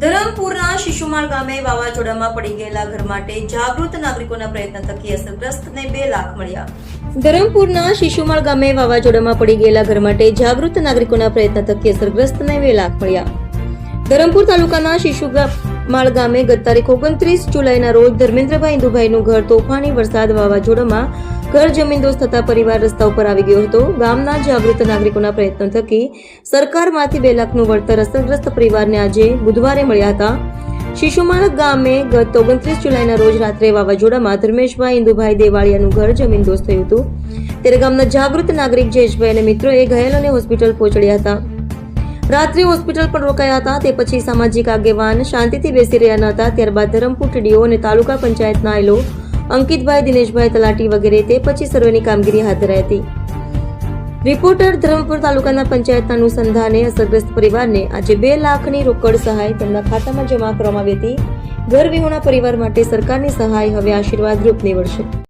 ધરમપુરના શિશુમાળ ગામે વાવાઝોડામાં પડી ગયેલા ઘર માટે જાગૃત નાગરિકોના પ્રયત્ન થકી અસરગ્રસ્તને બે લાખ મળ્યા. ધરમપુરના શિશુમાળ ગામે વાવાઝોડામાં પડી ગયેલા ઘર માટે જાગૃત નાગરિકોના પ્રયત્ન થકી અસરગ્રસ્તને બે લાખ મળ્યા. ધરમપુર તાલુકાના શિશુમાળ ગામે ગત તારીખ ઓગણત્રીસ જુલાઈના રોજ ધર્મેન્દ્રભાઈ ઇન્દુભાઈનું ઘર તોફાની વરસાદ વાવાઝોડામાં ઘર જમીન દોસ્ત થતા પરિવાર રસ્તા ઉપર આવી ગયો હતો. ગામના જાગૃત નાગરિકોના પ્રયત્નો થકી સરકારમાંથી બે લાખનું વળતર અસરગ્રસ્ત પરિવારને આજે બુધવારે મળ્યા હતા. શિશુમાળક ગામે ગત ઓગણત્રીસ જુલાઈના રોજ રાત્રે વાવાઝોડામાં ધર્મેશભાઈ ઇન્દુભાઈ દેવાળિયાનું ઘર જમીન દોસ્ત થયું હતું. ત્યારે ગામના જાગૃત નાગરિક જયેશભાઈ અને મિત્રોએ ઘાયલોને હોસ્પિટલ પહોંચાડ્યા હતા. રાત્રે હોસ્પિટલ પણ રોકાયા હતા. તે પછી સામાજિક આગેવાન શાંતિથી બેસી રહ્યા ન હતા. ત્યારબાદ ધરમપુર ટીડીઓ અને તાલુકા પંચાયતના આયલો અંકિતભાઈ, દિનેશભાઈ તલાટી વગેરે તે પછી સર્વેની કામગીરી હાથ ધરાઈ હતી. રિપોર્ટર ધરમપુર તાલુકાના પંચાયતના અનુસંધાને અસરગ્રસ્ત પરિવારને આજે બે લાખની રોકડ સહાય તેમના ખાતામાં જમા કરવામાં આવી હતી. ઘર વિહોણા પરિવાર માટે સરકારની સહાય હવે આશીર્વાદ રૂપ નીવડશે.